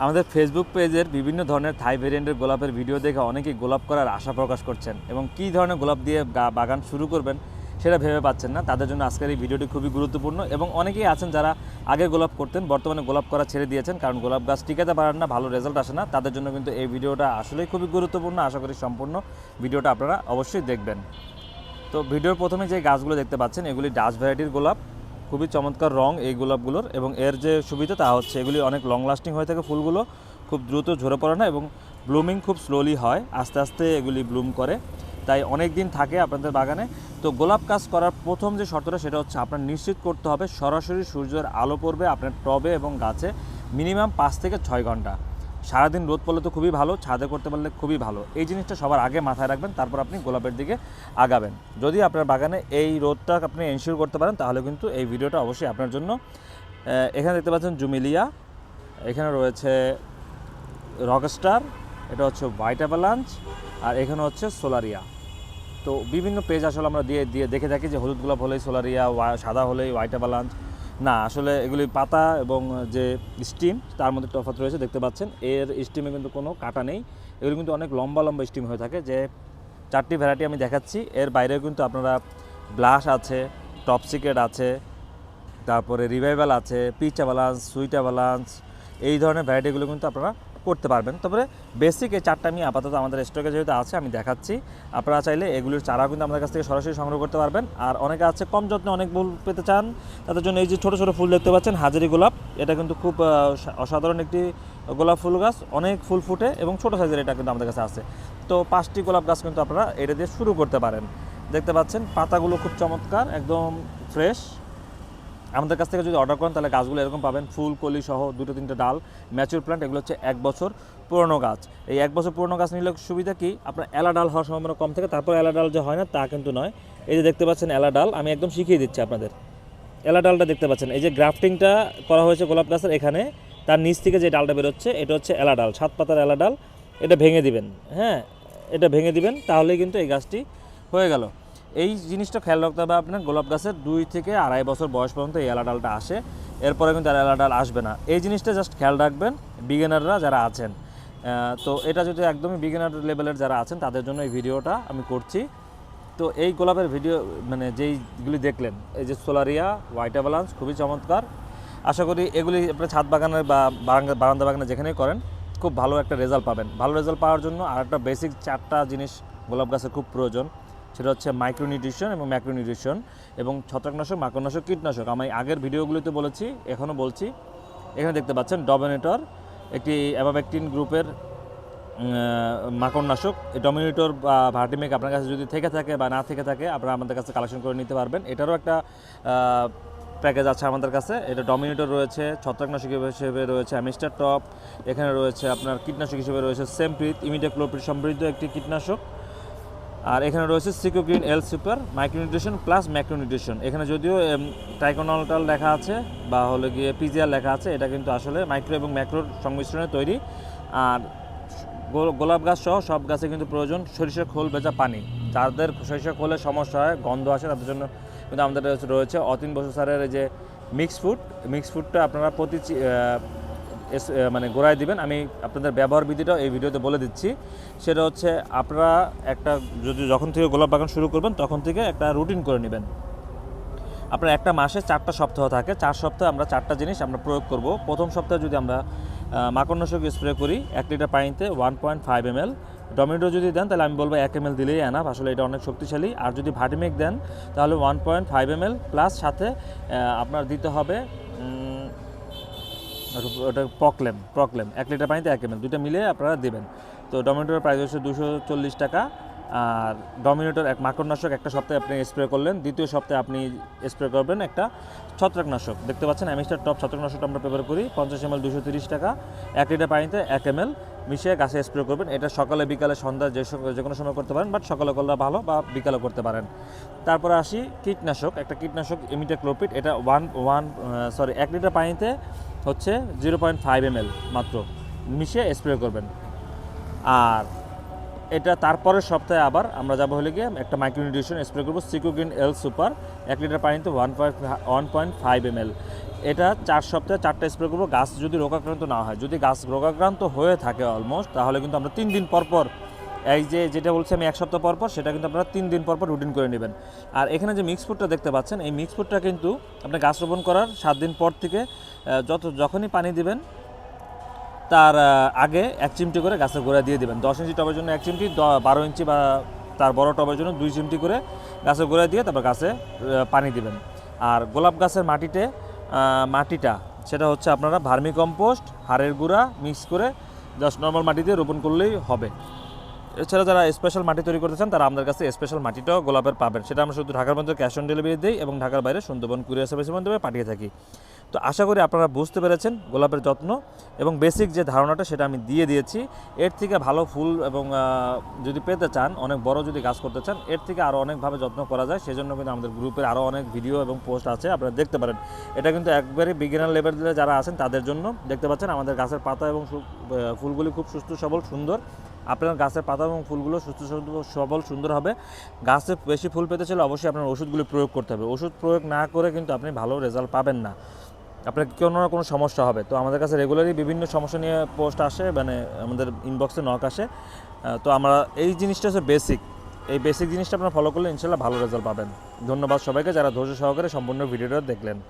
আমাদের ফেসবুক পেজের বিভিন্ন ধরনের থাই ভেরিয়েন্টের গোলাপের ভিডিও দেখে অনেকেই গোলাপ করার আশা প্রকাশ করছেন এবং কী ধরনের গোলাপ দিয়ে বাগান শুরু করবেন সেটা ভেবে পাচ্ছেন না। তাদের জন্য আজকের এই ভিডিওটি খুবই গুরুত্বপূর্ণ এবং অনেকেই আছেন যারা আগে গোলাপ করতেন, বর্তমানে গোলাপ করা ছেড়ে দিয়েছেন কারণ গোলাপ গাছ টিকাতে পারেন না, ভালো রেজাল্ট আসে না। তাদের জন্য কিন্তু এই ভিডিওটা আসলেই খুবই গুরুত্বপূর্ণ। আশা করি সম্পূর্ণ ভিডিওটা আপনারা অবশ্যই দেখবেন। তো ভিডিওর প্রথমে যে গাছগুলো দেখতে পাচ্ছেন, এগুলি ডাচ ভ্যারাইটির গোলাপ। খুবই চমৎকার রং এই গোলাপগুলোর এবং এর যে সুবিধা তা হচ্ছে এগুলি অনেক লং লাস্টিং হয়ে থাকে ফুলগুলো, খুব দ্রুত ঝরে পড়ে না এবং ব্লুমিং খুব স্লোলি হয়, আস্তে আস্তে এগুলি ব্লুম করে। তাই অনেক দিন থাকে আপনাদের বাগানে। তো গোলাপ কাজ করার প্রথম যে শর্তটা সেটা হচ্ছে আপনার নিশ্চিত করতে হবে সরাসরি সূর্যের আলো পড়বে আপনার টবে এবং গাছে মিনিমাম পাঁচ থেকে ছয় ঘণ্টা। সারাদিন রোদ পড়লে তো খুবই ভালো, ছাদে করতে পারলে খুবই ভালো। এই জিনিসটা সবার আগে মাথায় রাখবেন, তারপর আপনি গোলাপের দিকে আগাবেন। যদি আপনার বাগানে এই রোদটা আপনি এনশিওর করতে পারেন, তাহলে কিন্তু এই ভিডিওটা অবশ্যই আপনার জন্য। এখানে দেখতে পাচ্ছেন জুমিলিয়া, এখানে রয়েছে রকস্টার এটা হচ্ছে হোয়াইট অ্যাভালাঞ্চ আর এখানে হচ্ছে সোলারিয়া তো বিভিন্ন পেজ আসলে আমরা দিয়ে দিয়ে দেখে থাকি যে হলুদ গোলাপ হলেই সোলারিয়া সাদা হলেই হোয়াইট অ্যাভালাঞ্চ না, আসলে এগুলি পাতা এবং যে স্টিম, তার মধ্যে তফাত রয়েছে, দেখতে পাচ্ছেন। এর স্টিমে কিন্তু কোনো কাটা নেই। এগুলি কিন্তু অনেক লম্বা লম্বা স্টিম হয়ে থাকে, যে চারটি ভ্যারাইটি আমি দেখাচ্ছি। এর বাইরেও কিন্তু আপনারা ব্লাশ আছে, টপ সিক্রেট আছে, তারপরে রিভাইভাল আছে, পিচা ব্যালান্স সুইটা ব্যালান্স এই ধরনের ভ্যারাইটিগুলো কিন্তু আপনারা করতে পারবেন। তারপরে বেসিক এই চারটা আমি আপাতত আমাদের স্টকে যেহেতু আছে, আমি দেখাচ্ছি। আপনারা চাইলে এগুলির চারা কিন্তু আমাদের কাছ থেকে সরাসরি সংগ্রহ করতে পারবেন। আর অনেকে আছে কম যত্নে অনেক ফুল পেতে চান, তাদের জন্য এই যে ছোটো ছোটো ফুল দেখতে পাচ্ছেন, হাজারি গোলাপ। এটা কিন্তু খুব অসাধারণ একটি গোলাপ ফুল গাছ, অনেক ফুল ফুটে এবং ছোটো সাইজের এটা কিন্তু আমাদের কাছে আছে। তো পাঁচটি গোলাপ গাছ কিন্তু আপনারা এটা দিয়ে শুরু করতে পারেন। দেখতে পাচ্ছেন, পাতাগুলো খুব চমৎকার, একদম ফ্রেশ আমাদের কাছ থেকে যদি অর্ডার করেন, তাহলে গাছগুলো এরকম পাবেন। ফুল, কলি সহ দুটো, তিনটে ডাল ম্যাচিউর প্ল্যান্ট এগুলো হচ্ছে এক বছর পুরনো গাছ। এই এক বছর পুরনো গাছ নিলে সুবিধা কি? আপনার এলা ডাল হওয়ার সম্ভাবনা কম থাকে, তারপর এলা ডাল যে হয় না, তা কিন্তু নয়। এই যে দেখতে পাচ্ছেন এলা ডাল, আমি একদম শিখিয়ে দিচ্ছি আপনাদের। এলা ডালটা দেখতে পাচ্ছেন, এই যে গ্রাফটিংটা করা হয়েছে গোলাপ গাছের এখানে, তার নিচ থেকে যে ডালটা বেরোচ্ছে, এটা হচ্ছে এলা ডাল, সাত পাতার এলা ডাল। এটা ভেঙে দিবেন হ্যাঁ এটা ভেঙে দিবেন, তাহলেই কিন্তু এই গাছটি হয়ে গেল। এই জিনিসটা খেয়াল রাখতে হবে আপনার গোলাপ গাছের দুই থেকে আড়াই বছর বয়স পর্যন্ত এই এলা ডালটা আসে। এরপরে কিন্তু আর এলা ডাল আসবে না। এই জিনিসটা জাস্ট খেয়াল রাখবেন বিগিনাররা যারা আছেন তো এটা যদি একদমই বিগিনার লেভেলের যারা আছেন, তাদের জন্য এই ভিডিওটা আমি করছি। তো এই গোলাপের ভিডিও মানে যেইগুলি দেখলেন, এই যে সোলারিয়া, হোয়াইট অ্যাভালান্স, খুবই চমৎকার। আশা করি এগুলি আপনার ছাদ বাগানের বা বারান্দা বারান্দা বাগানে যেখানেই করেন, খুব ভালো একটা রেজাল্ট পাবেন। ভালো রেজাল্ট পাওয়ার জন্য আর একটা বেসিক চারটা জিনিস গোলাপ গাছের খুব প্রয়োজন। সেটা হচ্ছে মাইক্রোনিউট্রিশন এবং ম্যাক্রোনিউট্রিশন এবং ছত্রাকনাশক, মাকড়নাশক, কীটনাশক। আমি আগের ভিডিওগুলিতে বলেছি, এখনও বলছি। এখানে দেখতে পাচ্ছেন ডমিনেটর, একটি অ্যাবাবেকটিন গ্রুপের মাকড়নাশক। ডমিনেটর বা ভার্টিমেক আপনার কাছে যদি থেকে থাকে বা না থেকে থাকে, আপনারা আমাদের কাছে কালেকশন করে নিতে পারবেন। এটারও একটা প্যাকেজ আছে আমাদের কাছে। এটা ডমিনেটর রয়েছে, ছত্রাকনাশক হিসেবে রয়েছে অ্যামিস্টার টপ। এখানে রয়েছে আপনার কীটনাশক হিসেবে রয়েছে সেমপ্রিত ইমিডিয়াক্লোপ্রিড সমৃদ্ধ একটি কীটনাশক। আর এখানে রয়েছে সিকোগ্রিন এল সুপার, মাইক্রোনিউট্রিশন প্লাস ম্যাক্রোনিউট্রিশন। এখানে যদিও ট্রাইকোনলটাল লেখা আছে বা হলো গিয়ে পিজিআর লেখা আছে, এটা কিন্তু আসলে মাইক্রো এবং ম্যাক্রোর সংমিশ্রণে তৈরি। আর গোলাপ গাছ সহ সব গাছে কিন্তু প্রয়োজন সরিষা খোল ভেজা পানি। যাদের সরিষা খোলের সমস্যা হয়, গন্ধ আসে, তাদের জন্য কিন্তু আমাদের রয়েছে- অতীন বসু স্যারের এই যে মিক্স ফুড মিক্স ফুডটা আপনারা প্রতি মানে গোড়ায় দিবেন। আমি আপনাদের ব্যবহার বিধিটাও এই ভিডিওতে বলে দিচ্ছি। সেটা হচ্ছে আপনারা একটা, যদি যখন থেকে গোলাপ বাগান শুরু করবেন, তখন থেকে একটা রুটিন করে নেবেন। আপনার একটা মাসে চারটা সপ্তাহ থাকে। চার সপ্তাহে আমরা চারটা জিনিস আমরা প্রয়োগ করব। প্রথম সপ্তাহে যদি আমরা মাকড়নাশক স্প্রে করি, এক লিটার পানিতে one point five M L tomato যদি দেন, তাহলে আমি বলব এক এম এল দিলেই এনাফ আসলে এটা অনেক শক্তিশালী। আর যদি ভাটিমেক দেন, তাহলে one point five M L plus সাথে আপনার দিতে হবে ওটা প্রকলেম প্রকলেম। এক লিটার পানিতে এক এম এল দুইটা মিলিয়ে আপনারা দেবেন। তো ডমিনেটরের প্রাইস হচ্ছে দুশো চল্লিশ টাকা। আর ডমিনেটর এক মাকড়নাশক, একটা সপ্তাহে আপনি স্প্রে করলেন। দ্বিতীয় সপ্তাহে আপনি স্প্রে করবেন একটা ছত্রাকনাশক। দেখতে পাচ্ছেন অ্যামিস্টার টপ ছত্রাকনাশকটা আমরা ব্যবহার করি। পঞ্চাশ এম এল দুশো তিরিশ টাকা। এক লিটার পানিতে এক এম এল মিশিয়ে গাছে স্প্রে করবেন। এটা সকালে, বিকালে, সন্ধ্যা যে যে কোনো সময় করতে পারেন বাট সকালে করলে ভালো বা বিকালে করতে পারেন। তারপরে আসি কীটনাশক। একটা কীটনাশক ইমিটাক্লোপিড এটা ওয়ান ওয়ান সরি এক লিটার পানিতে হচ্ছে জিরো পয়েন্ট ফাইভ এম মাত্র। মিশিয়ে স্প্রে করবেন। আর এটা তারপরের সপ্তাহে আবার আমরা যাব হলে গিয়ে একটা মাইক্রোনিউট্রিশন স্প্রে করব সিকোগ্রিন এল সুপার এক লিটার পানিতে one point one point five M এটা চার সপ্তাহে চারটা স্প্রে করব। গাছ যদি রোগাক্রান্ত না হয়, যদি গাছ রোগাক্রান্ত হয়ে থাকে অলমোস্ট তাহলে কিন্তু আমরা তিন দিন পর পর এই যে যেটা বলছি আমি এক সপ্তাহ পর পর, সেটা কিন্তু আপনারা তিন দিন পর পর রুটিন করে নেবেন। আর এখানে যে মিক্স ফুডটা দেখতে পাচ্ছেন, এই মিক্স ফুডটা কিন্তু আপনি গাছ রোপণ করার সাত দিন পর থেকে যত যখনই পানি দিবেন, তার আগে এক চিমটি করে গাছের গোড়া দিয়ে দিবেন। দশ ইঞ্চি টবের জন্য এক চিমটি বারো ইঞ্চি বা তার বড় টবের জন্য দুই চিমটি করে গাছের গোড়া দিয়ে তারপর গাছে পানি দিবেন। আর গোলাপ গাছের মাটিতে মাটিটা, সেটা হচ্ছে আপনারা ভার্মি কম্পোস্ট হাড়ের গুঁড়া মিক্স করে জাস্ট নর্মাল মাটি দিয়ে রোপণ করলেই হবে। এছাড়া যারা স্পেশাল মাটি তৈরি করতে চান, তারা আমাদের কাছে স্পেশাল মাটিটাও গোলাপের পাবেন। সেটা আমরা শুধু ঢাকার মধ্যে ক্যাশ অন ডেলিভারি দিই এবং ঢাকার বাইরে সুন্দরবন কুরিয়ার সার্ভিসের মাধ্যমে পাঠিয়ে থাকি। তো আশা করি আপনারা বুঝতে পেরেছেন গোলাপের যত্ন এবং বেসিক যে ধারণাটা সেটা আমি দিয়ে দিয়েছি। এর থেকে ভালো ফুল এবং যদি পেতে চান, অনেক বড় যদি গাছ করতে চান, এর থেকে আরও অনেকভাবে যত্ন করা যায়। সেজন্য কিন্তু আমাদের গ্রুপের আরও অনেক ভিডিও এবং পোস্ট আছে, আপনারা দেখতে পারেন। এটা কিন্তু একবারে বিগিনার লেভেলে যারা আছেন, তাদের জন্য দেখতে পাচ্ছেন আমাদের গাছের পাতা এবং ফুলগুলি খুব সুস্থ, সবল, সুন্দর। আপনার গাছের পাতা এবং ফুলগুলো সুস্থ সবল- সুন্দর হবে। গাছে বেশি ফুল পেতে চাইলে অবশ্যই আপনার ওষুধগুলি প্রয়োগ করতে হবে। ওষুধ প্রয়োগ না করে কিন্তু আপনি ভালো রেজাল্ট পাবেন না। আপনার কোনো না কোনো সমস্যা হবে। তো আমাদের কাছে রেগুলারই বিভিন্ন সমস্যা নিয়ে পোস্ট আসে মানে আমাদের ইনবক্সে নক আসে। তো আমরা এই জিনিসটা হচ্ছে বেসিক এই বেসিক জিনিসটা আপনারা ফলো করলে ইনশাল্লাহ ভালো রেজাল্ট পাবেন। ধন্যবাদ সবাইকে, যারা ধৈর্য সহকারে সম্পূর্ণ ভিডিওটা দেখলেন।